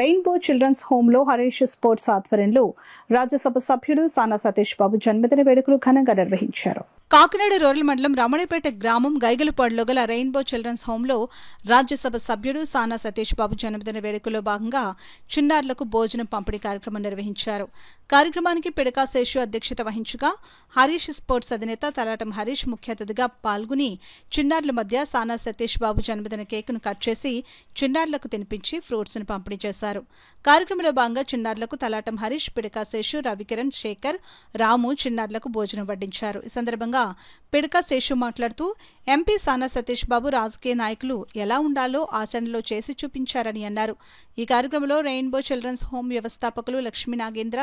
Rainbow children's హోంలో Harish sports ఆధ్వర్యంలో రాజ్యసభ సభ్యుడు సానా సతీష్ బాబు జన్మదిన వేడుకలు ఘనంగా నిర్వహించారు. కాకినాడ రూరల్ మండలం రమణపేట గ్రామం గైగలపాడులో గల రెయిన్బో చిల్డ్రన్స్ హోంలో రాజ్యసభ సభ్యుడు సానా సతీష్ బాబు జన్మదిన వేడుకలో భాగంగా చిన్నారులకు భోజనం పంపిణీ కార్యక్రమం నిర్వహించారు. కార్యక్రమానికి పిడకా శేషు అధ్యక్షత వహించగా హరీష్ స్పోర్ట్స్ అధినేత తలాటం హరీష్ ముఖ్య అతిథిగా పాల్గొని చిన్నారుల మధ్య సానా సతీష్ బాబు జన్మదిన కేకును కట్ చేసి చిన్నారులకు తినిపించి ఫ్రూట్స్ను పంపిణీ చేశారు. కార్యక్రమంలో భాగంగా చిన్నారులకు తలాటం హరీష్ పిడకా శేషు రవికిరణ్ శేఖర్ రాము చిన్నారులకు భోజనం వడ్డించారు. ఈ సందర్భంగా సందర్భంగా పిడక శేషు మాట్లాడుతూ ఎంపీ సానా సతీష్ బాబు రాజకీయ నాయకులు ఎలా ఉండాలో ఆచరణలో చేసి చూపించారని అన్నారు. ఈ కార్యక్రమంలో రెయిన్బో చిల్డ్రన్స్ హోమ్ వ్యవస్థాపకులు లక్ష్మీ నాగేంద్ర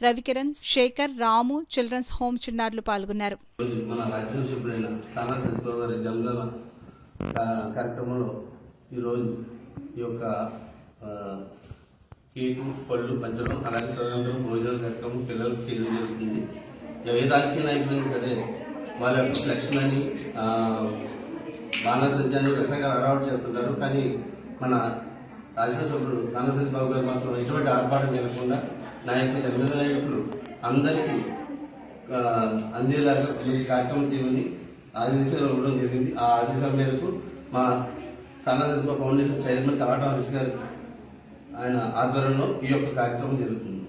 రవికిరణ్ శేఖర్ రాము చిల్డ్రన్స్ హోమ్ చిన్నారులు పాల్గొన్నారు. కార్యక్రమంలో ఈరోజు ఈ యొక్క కేకు పళ్ళు పంచడం అలాగే తదనంతరం భోజనాల కార్యక్రమం పిల్లలకు చేయడం జరుగుతుంది. ఏ రాజకీయ నాయకులైనా సరే వాళ్ళ యొక్క లక్ష్యాన్ని బాణసత్యాన్ని రకంగా అలవాటు చేస్తుంటారు. కానీ మన రాజ్యసభ్యుడు సానా బాబు గారు మాత్రం ఎటువంటి ఆర్భాటం జరగకుండా నా యొక్క జన్మదిన నాయకులు అందరికీ అందేలాగా మంచి కార్యక్రమం చేయమని ఆదేశాలు ఇవ్వడం జరిగింది. ఆ ఆదేశాల మేరకు మా సన్నదింప ఫౌండేషన్ చైర్మన్ తలాట హరీష్ గారు ఆయన ఆధ్వర్యంలో ఈ యొక్క కార్యక్రమం జరుగుతుంది.